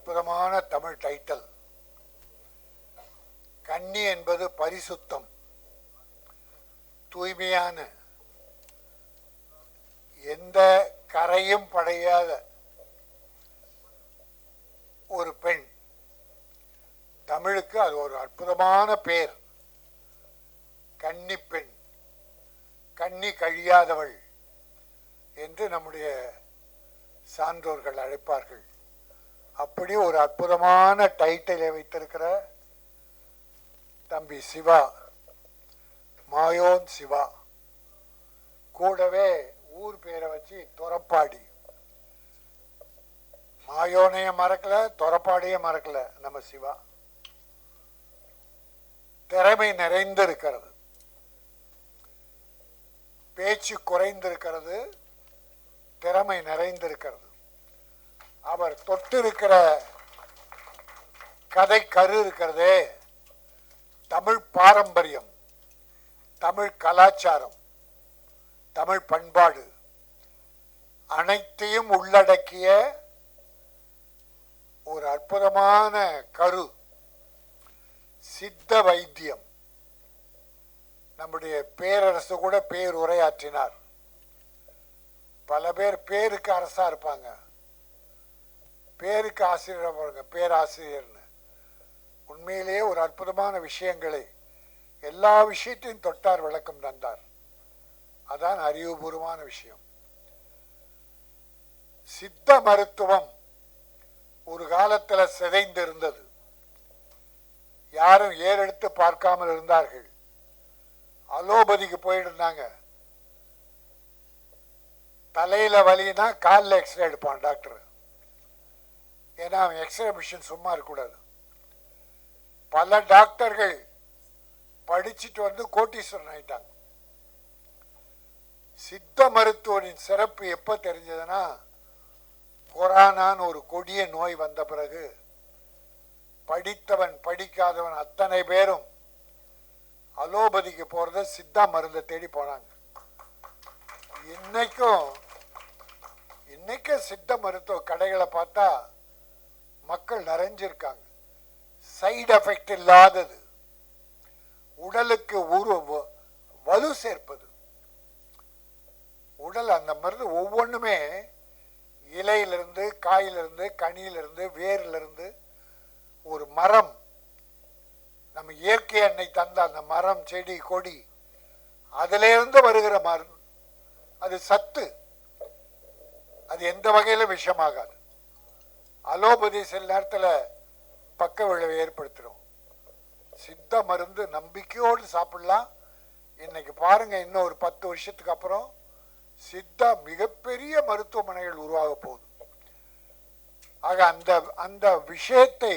அற்புதமான தமிழ் டைட்டில் கன்னி என்பது பரிசுத்தம். தூய்மையான. எந்த கரையும் படையாத ஒரு பெண். தமிழுக்கு அது ஒரு அற்புதமான பேர். கன்னி பெண். கன்னி கழியாதவள் என்று நம்முடைய சான்றோர்கள் அழைப்பார்கள். அப்படி ஒரு அற்புதமான டைட்டிலை வைத்திருக்கிற தம்பி சிவா மாயோன் சிவா. கூடவே ஊர் பேரை வச்சு துறப்பாடி மாயோனையும் மறக்கல துறப்பாடியும் மறக்கல நம்ம சிவா. திறமை நிறைந்திருக்கிறது. பேச்சு குறைந்திருக்கிறது திறமை நிறைந்திருக்கிறது. அவர் தொட்டிருக்கிற கதை கரு இருக்கிறதே தமிழ் பாரம்பரியம் தமிழ் கலாச்சாரம் தமிழ் பண்பாடு அனைத்தையும் உள்ளடக்கிய ஒரு அற்புதமான கரு சித்த வைத்தியம். நம்முடைய பேரரசு கூட பேர் உரையாற்றினார் பல பேர் பேருக்கு அரசா இருப்பாங்க. பேருக்கு ஆசிரியராக பாருங்க பேராசிரியர்னு. உண்மையிலேயே ஒரு அற்புதமான விஷயங்களை எல்லா விஷயத்தையும் தொட்டார் விளக்கம் தந்தார். அதான் அறிவுபூர்வமான விஷயம். சித்த மருத்துவம் ஒரு காலத்தில் சிதைந்திருந்தது. யாரும் ஏறெடுத்து பார்க்காமல் இருந்தார்கள். அலோபதிக்கு போயிட்டு தலையில் தலையில வலினா காலில் எக்ஸ்ரே எடுப்பான் டாக்டர். ஏன்னா அவன் எக்ஸ்ரே மிஷின் சும்மா இருக்கக்கூடாது. பல டாக்டர்கள் படிச்சுட்டு வந்து கோட்டீஸ்வரன் ஆயிட்டாங்க. சித்த மருத்துவனின் சிறப்பு எப்போ தெரிஞ்சதுன்னா கொரோனான்னு ஒரு கொடிய நோய் வந்த பிறகு படித்தவன் படிக்காதவன் அத்தனை பேரும் அலோபதிக்கு போகிறத சித்தா மருந்தை தேடி போனாங்க இன்னைக்கும் இன்னைக்கும் சித்த மருத்துவ கடைகளை பார்த்தா மக்கள் நிறைஞ்சிருக்காங்க. சைடு எஃபெக்ட் இல்லாதது. உடலுக்கு உரு வ- வலு சேர்ப்பது. உடல் அந்த மருந்து ஒவ்வொன்றுமே இலையிலிருந்து காயிலிருந்து கனியிலிருந்து வேரிலிருந்து ஒரு மரம். நம்ம இயற்கை எண்ணெய் தந்த அந்த மரம் செடி கொடி அதிலேருந்து வருகிற மருந்து. அது சத்து. அது எந்த வகையிலும் விஷமாகாது. அலோபதி சில நேரத்தில் பக்க விளைவை ஏற்படுத்திடும். சித்த மருந்து நம்பிக்கையோடு சாப்பிடலாம். இன்னைக்கு பாருங்க இன்னும் ஒரு பத்து வருஷத்துக்கு அப்புறம் சித்தா மிகப்பெரிய மருத்துவமனைகள் உருவாக போகுது. ஆக அந்த அந்த விஷயத்தை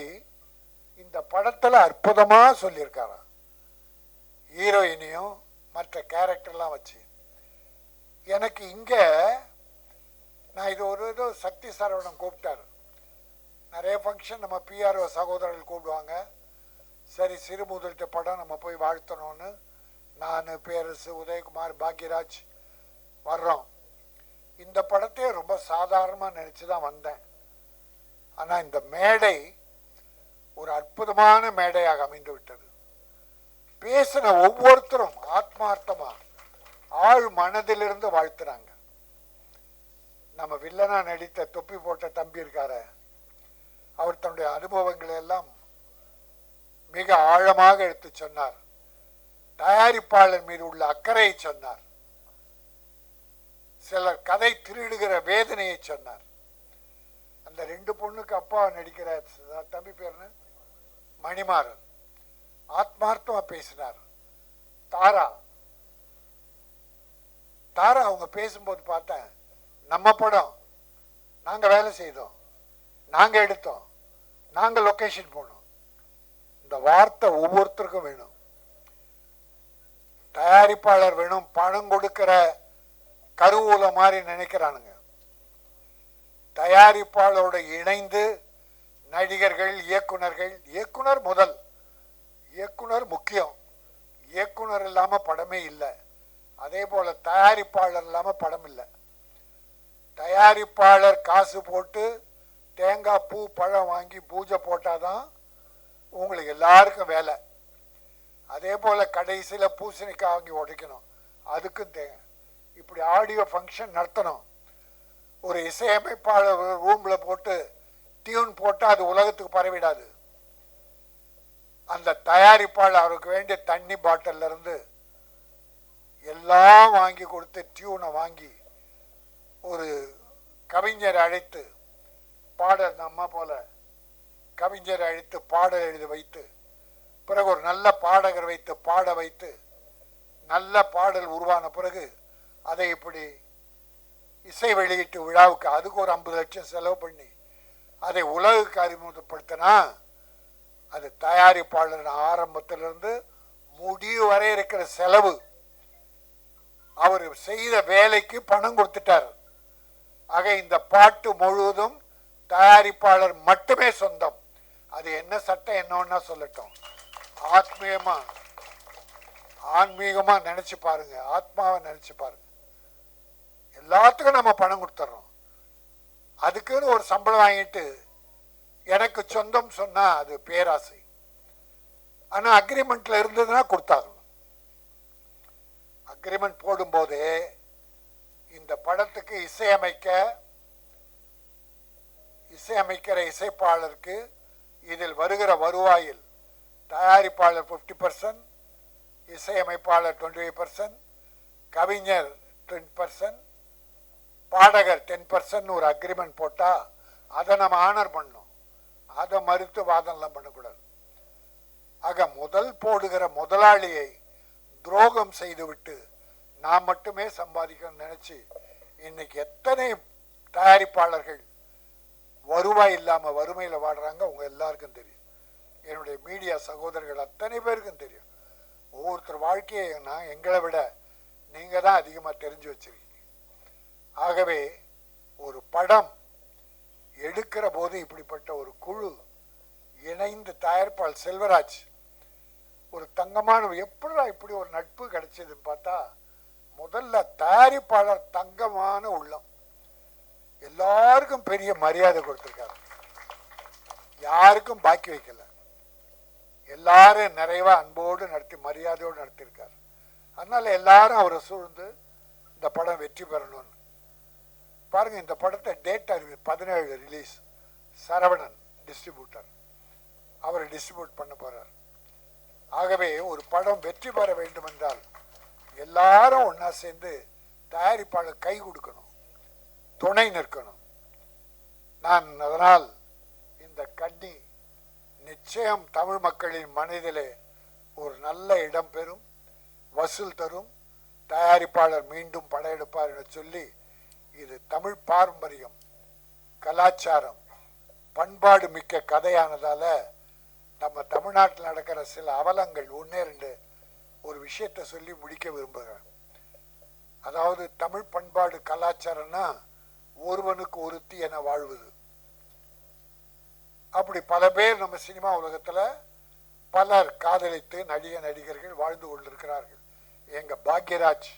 இந்த படத்தில் அற்புதமாக சொல்லியிருக்காராம். ஹீரோயினையும் மற்ற கேரக்டர்லாம் வச்சு. எனக்கு இங்கே நான் இது ஒரு ஏதோ சக்தி சரவணன் கூப்பிட்டாரு. நிறைய ஃபங்க்ஷன் நம்ம பிஆர்ஓ சகோதரர்கள் கூப்பிடுவாங்க. சரி சிறு முதலிட்ட படம் நம்ம போய் வாழ்த்தணும்னு நான் பேரரசு உதயகுமார் பாக்யராஜ் வர்றோம். இந்த படத்தையே ரொம்ப சாதாரணமாக நினச்சி தான் வந்தேன். ஆனால் இந்த மேடை ஒரு அற்புதமான மேடையாக அமைந்து விட்டது. பேசின ஒவ்வொருத்தரும் ஆத்மார்த்தமாக ஆழ் மனதிலிருந்து வாழ்த்துறாங்க. நம்ம வில்லனா நடித்த தொப்பி போட்ட தம்பி இருக்காரு அவர் தன்னுடைய அனுபவங்களை எல்லாம் மிக ஆழமாக எடுத்து சொன்னார். தயாரிப்பாளர் மீது உள்ள அக்கறையை சொன்னார். சிலர் கதை திருடுகிற வேதனையை சொன்னார். அந்த ரெண்டு பொண்ணுக்கு அப்பா நடிக்கிற தம்பி பேர் மணிமாறன். ஆத்மார்த்தமா பேசினார். தாரா தாரா அவங்க பேசும்போது பார்த்தேன் நம்ம படம் நாங்க வேலை செய்தோம். நாங்கள் எடுத்தோம். நாங்கள் லொக்கேஷன் போனோம். இந்த வார்த்தை ஒவ்வொருத்தருக்கும் வேணும். தயாரிப்பாளர் வேணும் பணம் கொடுக்கிற கருவூல மாதிரி நினைக்கிறானுங்க. தயாரிப்பாளரோட இணைந்து நடிகர்கள் இயக்குனர்கள் இயக்குனர் முதல். இயக்குனர் முக்கியம். இயக்குனர் இல்லாமல் படமே இல்லை. அதே போல தயாரிப்பாளர் இல்லாமல் படம் இல்லை. தயாரிப்பாளர் காசு போட்டு தேங்காய் பூ பழம் வாங்கி பூஜை போட்டாதான் உங்களுக்கு எல்லாருக்கும் வேலை. அதே போல் கடைசியில் பூசணிக்காய் வாங்கி உடைக்கணும். அதுக்கும் தே இப்படி ஆடியோ ஃபங்க்ஷன் நடத்தணும். ஒரு இசையமைப்பாளர் ரூமில் போட்டு டியூன் போட்டால் அது உலகத்துக்கு பரவிடாது. அந்த தயாரிப்பாளர் அவருக்கு வேண்டிய தண்ணி பாட்டிலேருந்து எல்லாம் வாங்கி கொடுத்து டியூனை வாங்கி ஒரு கவிஞரை அழைத்து பாடல் நம்ம போல கவிஞரை அழைத்து பாடல் எழுதி வைத்து பிறகு ஒரு நல்ல பாடகர் வைத்து பாட வைத்து நல்ல பாடல் உருவான பிறகு அதை இப்படி இசை வெளியீட்டு விழாவுக்கு அதுக்கு ஒரு ஐம்பது லட்சம் செலவு பண்ணி அதை உலகுக்கு அறிமுகப்படுத்தினா அது தயாரிப்பாளர் ஆரம்பத்திலிருந்து முடிவு வரை இருக்கிற செலவு. அவர் செய்த வேலைக்கு பணம் கொடுத்துட்டார். ஆக இந்த பாட்டு முழுவதும் தயாரிப்பாளர் மட்டுமே சொந்தம். அது என்ன சட்டம் என்னன்னா சொல்லட்டும். ஆத்மீயமா ஆன்மீகமா நினைச்சு பாருங்க. ஆத்மாவை நினைச்சு பாருங்க. எல்லாத்துக்கும் நம்ம பணம் கொடுத்துட்றோம் அதுக்குன்னு ஒரு சம்பளம் வாங்கிட்டு எனக்கு சொந்தம் சொன்னா அது பேராசை. ஆனா அக்ரிமெண்ட்ல இருந்ததுன்னா கொடுத்தாகணும். அக்ரிமெண்ட் போடும்போதே இந்த படத்துக்கு இசையமைக்க இசையமைக்கிற இசைப்பாளருக்கு இதில் வருகிற வருவாயில் தயாரிப்பாளர் ஃபிஃப்டி பர்சன்ட் இசையமைப்பாளர் டுவெண்ட்டி ஃபைவ் பர்சன்ட் கவிஞர் டென் பர்சன்ட் பாடகர் டென் பர்சன்ட் ஒரு அக்ரிமெண்ட் போட்டால் அதை நம்ம ஆனர் பண்ணணும். அதை மறுத்து வாதம்லாம் பண்ணக்கூடாது. ஆக முதல் போடுகிற முதலாளியை துரோகம் செய்துவிட்டு நான் மட்டுமே சம்பாதிக்கணும்னு நினச்சி இன்னைக்கு எத்தனை தயாரிப்பாளர்கள் வருவாய் இல்லாமல் வறுமையில் வாடுறாங்க அவங்க எல்லாருக்கும் தெரியும். என்னுடைய மீடியா சகோதரர்கள் அத்தனை பேருக்கும் தெரியும். ஒவ்வொருத்தர் வாழ்க்கையை நான் எங்களை விட நீங்கள் தான் அதிகமாக தெரிஞ்சு வச்சிருக்கீங்க. ஆகவே ஒரு படம் எடுக்கிற போது இப்படிப்பட்ட ஒரு குழு இணைந்து தயாரிப்பாள் செல்வராஜ் ஒரு தங்கமான எப்படிடா இப்படி ஒரு நட்பு கிடைச்சதுன்னு பார்த்தா முதல்ல தயாரிப்பாளர் தங்கமான உள்ளம். எல்லாருக்கும் பெரிய மரியாதை கொடுத்துருக்காரு யாருக்கும் பாக்கி வைக்கல. எல்லாரும் நிறைவா அன்போடு நடத்தி மரியாதையோடு நடத்தியிருக்காரு அதனால எல்லாரும் அவரை சூழ்ந்து இந்த படம் வெற்றி பெறணும்னு. பாருங்க இந்த படத்தை டேட் அறிவி பதினேழு ரிலீஸ் சரவணன் டிஸ்ட்ரிபியூட்டர் அவர் டிஸ்ட்ரிபியூட் பண்ண போறார். ஆகவே ஒரு படம் வெற்றி பெற வேண்டும் என்றால் எல்லாரும் ஒன்றா சேர்ந்து தயாரிப்பாளர் கை கொடுக்கணும். துணை நிற்கணும். நான் அதனால் இந்த கண்ணி நிச்சயம் தமிழ் மக்களின் மனதிலே ஒரு நல்ல இடம் பெறும் வசூல் தரும் தயாரிப்பாளர் மீண்டும் படையெடுப்பார் என சொல்லி இது தமிழ் பாரம்பரியம் கலாச்சாரம் பண்பாடு மிக்க கதையானதால நம்ம தமிழ்நாட்டில் நடக்கிற சில அவலங்கள் ஒன்றே ரெண்டு ஒரு விஷயத்தை சொல்லி முடிக்க விரும்புகிறேன். அதாவது தமிழ் பண்பாடு கலாச்சாரம்னா ஒருவனுக்கு ஒருத்தி என வாழ்வது. அப்படி பல பேர் நம்ம சினிமா உலகத்தில் பலர் காதலித்து நடிக நடிகர்கள் வாழ்ந்து கொண்டிருக்கிறார்கள். எங்கள் பாக்யராஜ்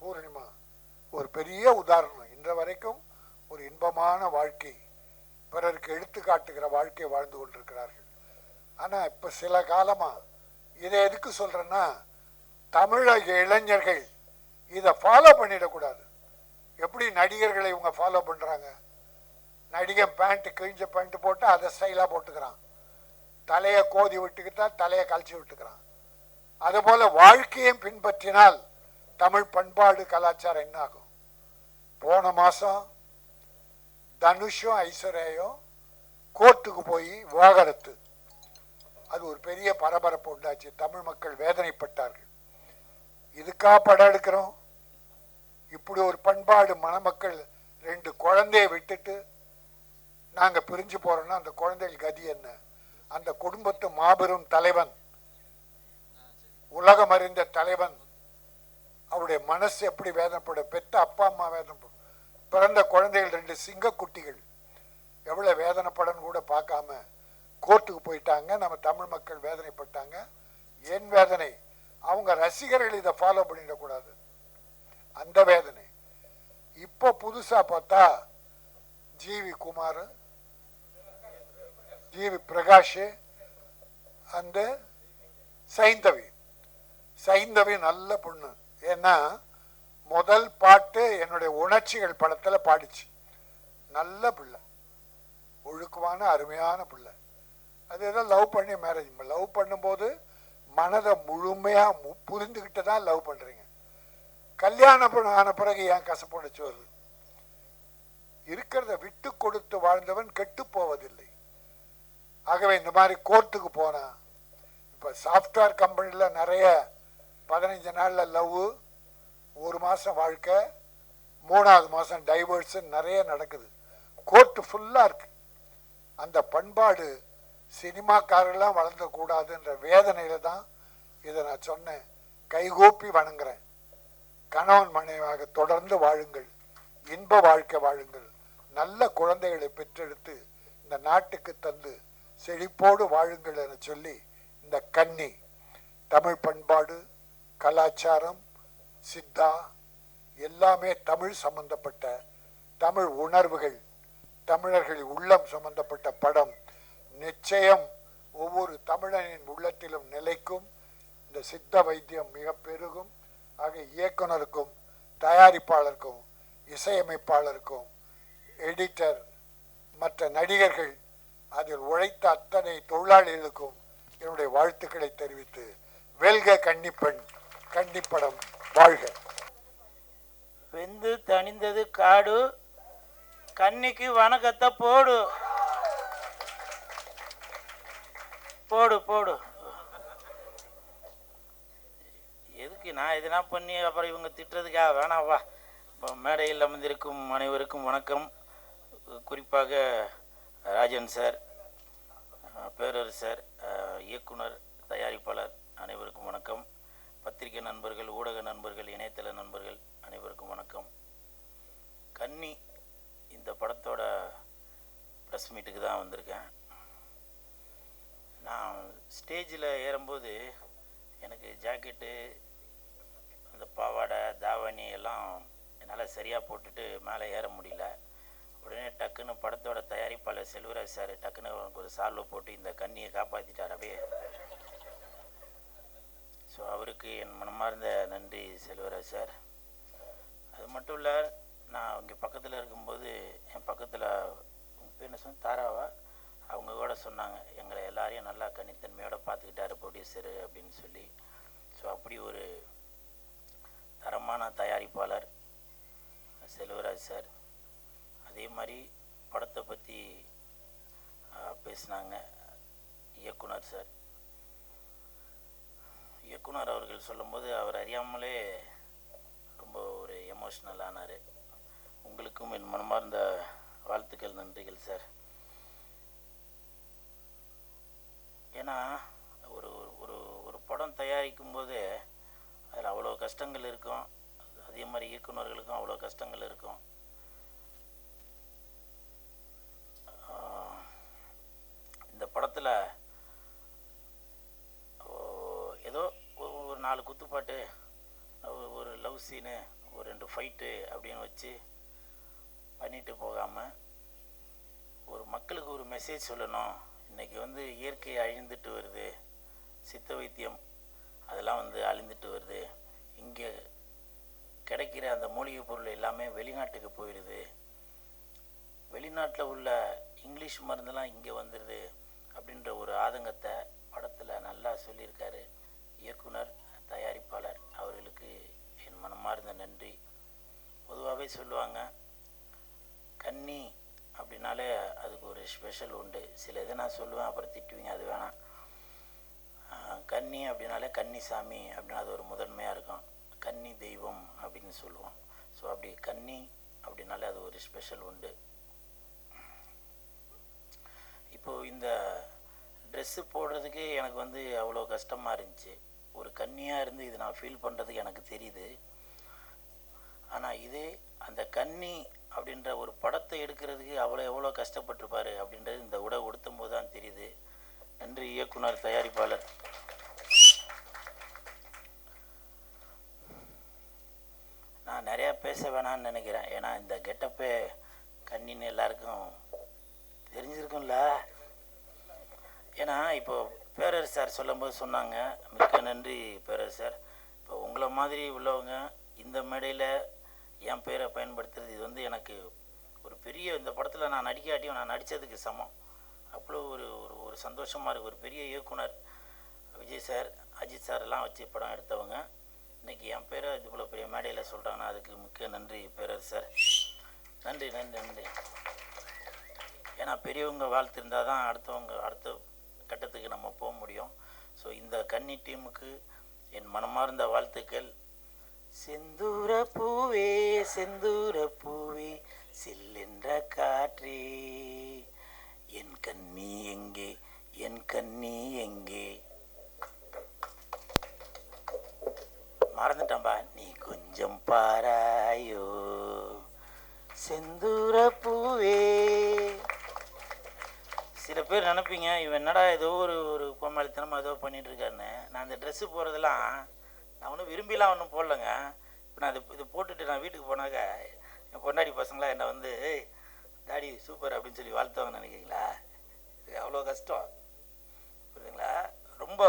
பூர்ணிமா ஒரு பெரிய உதாரணம். இன்ற வரைக்கும் ஒரு இன்பமான வாழ்க்கை பிறருக்கு எடுத்து காட்டுகிற வாழ்க்கையை வாழ்ந்து கொண்டிருக்கிறார்கள். ஆனால் இப்போ சில காலமாக இதை எதுக்கு சொல்கிறேன்னா தமிழக இளைஞர்கள் இதை ஃபாலோ பண்ணிடக்கூடாது எப்படி நடிகர்களை இவங்க ஃபாலோ பண்ணுறாங்க நடிகன் பேண்ட்டு கிழிஞ்ச பேண்ட்டு போட்டு அதை ஸ்டைலாக போட்டுக்கிறான். தலையை கோதி விட்டுக்கிட்டா தலையை கழிச்சு விட்டுக்கிறான். அதுபோல் வாழ்க்கையும் பின்பற்றினால் தமிழ் பண்பாடு கலாச்சாரம் என்ன ஆகும்? போன மாதம் தனுஷும் ஐஸ்வர்யாயும் கோர்ட்டுக்கு போய் விவாகரத்து அது ஒரு பெரிய பரபரப்பு உண்டாச்சு. தமிழ் மக்கள் வேதனைப்பட்டார்கள். இதுக்காக படம் எடுக்கிறோம்? இப்படி ஒரு பண்பாடு மணமக்கள் ரெண்டு குழந்தைய விட்டுட்டு நாங்கள் பிரிஞ்சு போகிறோன்னா அந்த குழந்தைகள் கதி என்ன? அந்த குடும்பத்து மாபெரும் தலைவன் உலகம் அறிந்த தலைவன் அவருடைய மனசு எப்படி வேதனைப்படும்? பெத்த அப்பா அம்மா வேதனைப்படும். பிறந்த குழந்தைகள் ரெண்டு சிங்க குட்டிகள் எவ்வளோ வேதனைப்படன்னு கூட பார்க்காம கோர்ட்டுக்கு போயிட்டாங்க. நம்ம தமிழ் மக்கள் வேதனைப்பட்டாங்க. ஏன் வேதனை. அவங்க ரசிகர்கள் இதை ஃபாலோ பண்ணிடக்கூடாது. அந்த வேதனை. இப்போ புதுசா பார்த்தா ஜிவி குமார் ஜிவி பிரகாஷ் அந்த சைந்தவி. சைந்தவி நல்ல பொண்ணு. ஏன்னா முதல் பாட்டு என்னுடைய உணர்ச்சிகள் படத்தில் பாடிச்சு. நல்ல பிள்ளை. ஒழுக்கமான அருமையான பிள்ளை. அது ஏதோ லவ் பண்ணி மேரேஜ் லவ் பண்ணும்போது மனதை முழுமையாக புரிந்துக்கிட்டு தான் லவ் பண்ணுறீங்க கல்யாணம் பண்ண- ஆன பிறகு ஏன் கசப்புடைச்சு வருது. இருக்கிறத விட்டு கொடுத்து வாழ்ந்தவன் கெட்டு போவதில்லை. ஆகவே இந்த மாதிரி கோர்ட்டுக்கு போனா இப்போ சாஃப்ட்வேர் கம்பெனியில் நிறைய பதினஞ்சு நாளில் லவ் ஒரு மாதம் வாழ்க்கை மூணாவது மாதம் டைவர்ஸு நிறைய நடக்குது. கோர்ட்டு ஃபுல்லாக இருக்கு. அந்த பண்பாடு சினிமாக்காரெல்லாம் வளர்ந்தக்கூடாதுன்ற வேதனையில் தான் இதை நான் சொன்னேன். கைகூப்பி வணங்குறேன். கணவன் மனைவியாக தொடர்ந்து வாழுங்கள். இன்ப வாழ்க்கை வாழுங்கள். நல்ல குழந்தைகளை பெற்றெடுத்து இந்த நாட்டுக்கு தந்து செழிப்போடு வாழுங்கள் என சொல்லி இந்த கன்னி தமிழ் பண்பாடு கலாச்சாரம் சித்தா எல்லாமே தமிழ் சம்பந்தப்பட்ட தமிழ் உணர்வுகள் தமிழர்கள் உள்ளம் சம்பந்தப்பட்ட படம். நிச்சயம் ஒவ்வொரு தமிழனின் உள்ளத்திலும் நிலைக்கும். இந்த சித்த வைத்தியம் மிக பெருகும் ஆக இயக்குனருக்கும் தயாரிப்பாளருக்கும் இசையமைப்பாளருக்கும் எடிட்டர் மற்ற நடிகர்கள் அதில் உழைத்த அத்தனை தொழிலாளிகளுக்கும் என்னுடைய வாழ்த்துக்களை தெரிவித்து வெல்க கன்னிப்பெண் கன்னிப்படம் வாழ்க. வெந்து தணிந்தது காடு கன்னிக்கு வணக்கத்தை போடு. போடு போடு. எதுக்கு நான் எதுனா பண்ணி அப்புறம் இவங்க திட்டுறதுக்காக வேணாம் வா. இப்போ மேடையில் அமர்ந்திருக்கும் அனைவருக்கும் வணக்கம். குறிப்பாக ராஜன் சார் அஹ், பேரரசர் இயக்குனர் தயாரிப்பாளர் அனைவருக்கும் வணக்கம். பத்திரிகை நண்பர்கள் ஊடக நண்பர்கள் இணையதள நண்பர்கள் அனைவருக்கும் வணக்கம். கன்னி இந்த படத்தோட ப்ரெஸ் மீட்டுக்கு தான் வந்திருக்கேன். நான் ஸ்டேஜில் ஏறும்போது எனக்கு ஜாக்கெட்டு அந்த பாவாடை தாவணி எல்லாம் என்னால் சரியாக போட்டுட்டு மேலே ஏற முடியல. உடனே டக்குன்னு படத்தோட தயாரிப்பாளர் செல்வராஜ் சார் டக்குன்னு அவனுக்கு ஒரு சால்வை போட்டு இந்த கண்ணியை காப்பாற்றிட்டார் அப்படியே. ஸோ அவருக்கு என் மனமார்ந்த நன்றி செல்வராஜ் சார். அது மட்டும் இல்லை நான் இங்கே பக்கத்தில் இருக்கும்போது என் பக்கத்தில் என்ன சொன்ன தாராவா? அவங்க கூட சொன்னாங்க எங்களை எல்லாரையும் நல்லா கனித்தன்மையோடு பார்த்துக்கிட்டாரு ப்ரொடியூசரு அப்படின்னு சொல்லி. ஸோ அப்படி ஒரு தரமான தயாரிப்பாளர் செல்வராஜ் சார். அதே மாதிரி படத்தை பற்றி பேசினாங்க இயக்குனர் சார். இயக்குனர் அவர்கள் சொல்லும்போது அவர் அறியாமலே ரொம்ப ஒரு எமோஷ்னல் ஆனார். உங்களுக்கும் என் மனமார்ந்த வாழ்த்துக்கள் நன்றிகள் சார். ஏன்னா ஒரு ஒரு ஒரு படம் தயாரிக்கும் போது அதில் அவ்வளோ கஷ்டங்கள் இருக்கும். அதே மாதிரி இயக்குனர்களுக்கும் அவ்வளோ கஷ்டங்கள் இருக்கும். இந்த படத்தில் ஏதோ ஒரு நாலு குத்துப்பாட்டு ஒரு- லவ் சீனு ஒரு ரெண்டு ஃபைட்டு அப்படின்னு வச்சு பண்ணிட்டு போகாமல் ஒரு மக்களுக்கு ஒரு மெசேஜ் சொல்லணும். இன்னைக்கு வந்து இயற்கை அழிந்துட்டு வருது. சித்த வைத்தியம் அதெல்லாம் வந்து அழிந்துட்டு வருது. இங்கே கிடைக்கிற அந்த மூலிகை பொருள் எல்லாமே வெளிநாட்டுக்கு போயிடுது. வெளிநாட்டில் உள்ள இங்கிலீஷ் மருந்தெல்லாம் இங்கே வந்துடுது அப்படின்ற ஒரு ஆதங்கத்தை படத்தில் நல்லா சொல்லியிருக்காரு. இயக்குனர் தயாரிப்பாளர் அவர்களுக்கு என் மனமார்ந்த நன்றி. பொதுவாகவே சொல்லுவாங்க கன்னி அப்படின்னாலே அதுக்கு ஒரு ஸ்பெஷல் உண்டு. சில இதை நான் சொல்லுவேன் அப்புறம் திட்டுவீங்க அது வேணாம். கன்னி அப்படின்னாலே கன்னிசாமி அப்படின்னா அது ஒரு முதன்மையாக இருக்கும். கன்னி தெய்வம் அப்படின்னு சொல்லுவோம். ஸோ அப்படி கன்னி அப்படின்னாலே அது ஒரு ஸ்பெஷல் உண்டு. இப்போது இந்த ட்ரெஸ்ஸு போடுறதுக்கு எனக்கு வந்து அவ்வளோ கஷ்டமாக இருந்துச்சு. ஒரு கன்னியாக இருந்து இது நான் ஃபீல் பண்ணுறதுக்கு எனக்கு தெரியுது. ஆனால் இதே அந்த கன்னி அப்படின்ற ஒரு படத்தை எடுக்கிறதுக்கு அவ்வளோ எவ்வளோ கஷ்டப்பட்டிருப்பாரு அப்படின்றது இந்த உடை உடுத்தும் போது தான் தெரியுது. நன்றி இயக்குனர் தயாரிப்பாளர் நான் நிறையா பேச வேணாம்னு நினைக்கிறேன். ஏன்னா இந்த கெட்டப்பே கண்ணின்னு எல்லாருக்கும் தெரிஞ்சிருக்கும்ல. ஏன்னா இப்போ பேரர் சார் சொல்லும்போது சொன்னாங்க. மிக்க நன்றி பேரர் சார். இப்போ உங்களை மாதிரி உள்ளவங்க இந்த மேடையில் என் பேரை பயன்படுத்துறது இது வந்து எனக்கு ஒரு பெரிய இந்த படத்தில் நான் நடிக்காட்டியும் நான் நடித்ததுக்கு சமம். அவ்வளோ ஒரு ஒரு ஒரு சந்தோஷமாக இருக்குது ஒரு பெரிய இயக்குனர் விஜய் சார் அஜித் சார் எல்லாம் வச்சு படம் எடுத்தவங்க. இன்னைக்கு என் பேரை இவ்வளோ பெரிய மேடையில் சொல்கிறாங்கன்னா அதுக்கு மிக்க நன்றி பேரர் சார் நன்றி நன்றி நன்றி. ஏன்னா பெரியவங்க வாழ்த்து இருந்தால் தான் அடுத்தவங்க அடுத்த கட்டத்துக்கு நம்ம போக முடியும். ஸோ இந்த கன்னி டீமுக்கு என் மனமார்ந்த வாழ்த்துக்கள். செந்தூர பூவே செந்தூர பூவே சில்லென்ற காற்றே. என் கண்ணி எங்கே என் கண்ணி எங்கே? மறந்துட்டம்பா நீ கொஞ்சம் பாராயோ. செந்தூர பூவே. சில பேர் நினைப்பீங்க இவன் என்னடா ஏதோ ஒரு ஒரு கோமாளித்தனமாக ஏதோ பண்ணிட்டு இருக்காருன்னு நான் இந்த ட்ரெஸ்ஸு போகிறதெல்லாம் நான் ஒன்றும் விரும்பிலாம் ஒன்றும் போடலங்க. இப்போ நான் இது இது போட்டுட்டு நான் வீட்டுக்கு போனாக்க என் பொண்டாடி பசங்களாம் என்னை வந்து டாடி சூப்பர் அப்படின்னு சொல்லி வாழ்த்தவங்க நினைக்கிறீங்களா? இது அவ்வளோ கஷ்டம். புரியுதுங்களா? ரொம்ப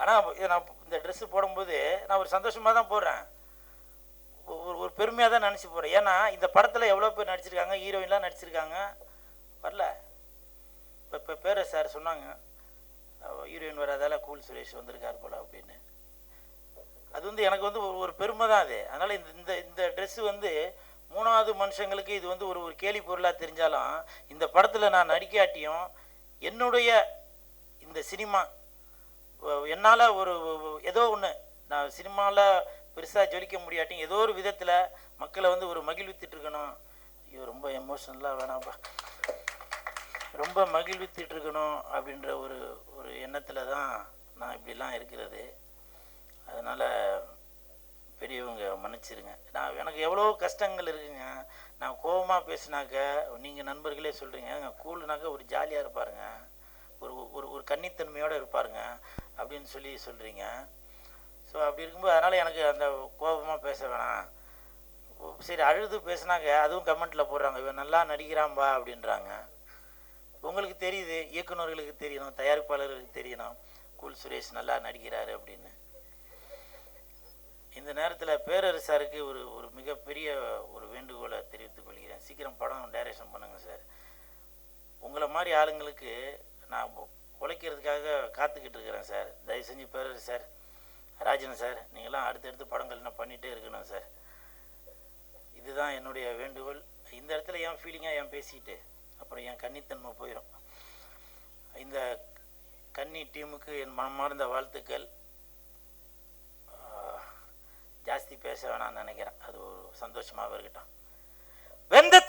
ஆனால் இதை நான் இந்த ட்ரெஸ்ஸு போடும்போது நான் ஒரு சந்தோஷமாக தான் போடுறேன். ஒரு ஒரு பெருமையாக தான் நினச்சி போகிறேன் ஏன்னா இந்த படத்தில் எவ்வளோ பேர் நடிச்சிருக்காங்க ஹீரோயின்லாம் நடிச்சிருக்காங்க. வரல. இப்போ இப்போ பேர சார் சொன்னாங்க ஹீரோயின் வராதால கூல் சுரேஷ் வந்திருக்கார் போல அப்படின்னு. அது வந்து எனக்கு வந்து ஒரு ஒரு பெருமை தான் அது. அதனால் இந்த இந்த இந்த ட்ரெஸ்ஸு வந்து மூணாவது மனுஷங்களுக்கு இது வந்து ஒரு ஒரு கேலி பொருளாக தெரிஞ்சாலும் இந்த படத்தில் நான் நடிக்காட்டியும் என்னுடைய இந்த சினிமா என்னால் ஒரு ஏதோ ஒன்று நான் சினிமாவில் பெருசாக ஜொலிக்க முடியாட்டியும் ஏதோ ஒரு விதத்தில் மக்களை வந்து ஒரு மகிழ்வித்துட்டு இருக்கணும் ஐயோ ரொம்ப எமோஷனலாக வேணாம்ப்பா ரொம்ப மகிழ்வித்துட்டு இருக்கணும் அப்படின்ற ஒரு ஒரு எண்ணத்தில் தான் நான் இப்படிலாம் இருக்கிறது. அதனால் பெரியவங்க மன்னிச்சிருங்க. நான் எனக்கு எவ்வளோ கஷ்டங்கள் இருக்குங்க. நான் கோபமாக பேசினாக்க நீங்கள் நண்பர்களே சொல்கிறீங்க கூலுனாக்க ஒரு ஜாலியாக இருப்பாருங்க. ஒரு ஒரு ஒரு கன்னித்தன்மையோடு இருப்பாருங்க. அப்படின்னு சொல்லி சொல்கிறீங்க ஸோ அப்படி இருக்கும்போது அதனால் எனக்கு அந்த கோபமாக பேச வேணாம். ஓ, சரி அழுது பேசுனாங்க அதுவும் கமெண்ட்டில் போடுறாங்க இவன் நல்லா நடிக்கிறான்பா அப்படின்றாங்க. உங்களுக்கு தெரியுது இயக்குனர்களுக்கு தெரியணும் தயாரிப்பாளர்களுக்கு தெரியணும். கூல் சுரேஷ் நல்லா நடிக்கிறாரு அப்படின்னு. இந்த நேரத்தில் பேரரசாருக்கு ஒரு ஒரு மிகப்பெரிய ஒரு வேண்டுகோளை தெரிவித்துக் கொள்கிறேன். சீக்கிரம் படம் டைரக்ஷன் பண்ணுங்கள் சார் உங்களை மாதிரி ஆளுங்களுக்கு நான் உழைக்கிறதுக்காக காத்துக்கிட்டு இருக்கிறேன் சார். தயவு செஞ்சு பேர் சார். ராஜன் சார் நீங்களாம் அடுத்தடுத்து படங்கள் என்ன பண்ணிகிட்டே இருக்கணும் சார். இதுதான் என்னுடைய வேண்டுகோள். இந்த இடத்துல ஏன் ஃபீலிங்காக ஏன் பேசிக்கிட்டு அப்புறம் என் கன்னித்தன்மை போயிடும் இந்த கன்னி டீமுக்கு என் மனமார்ந்த வாழ்த்துக்கள். ஜாஸ்தி பேச வேணாம்னு நினைக்கிறேன். அது ஒரு சந்தோஷமாகவே இருக்கட்டும் வெந்த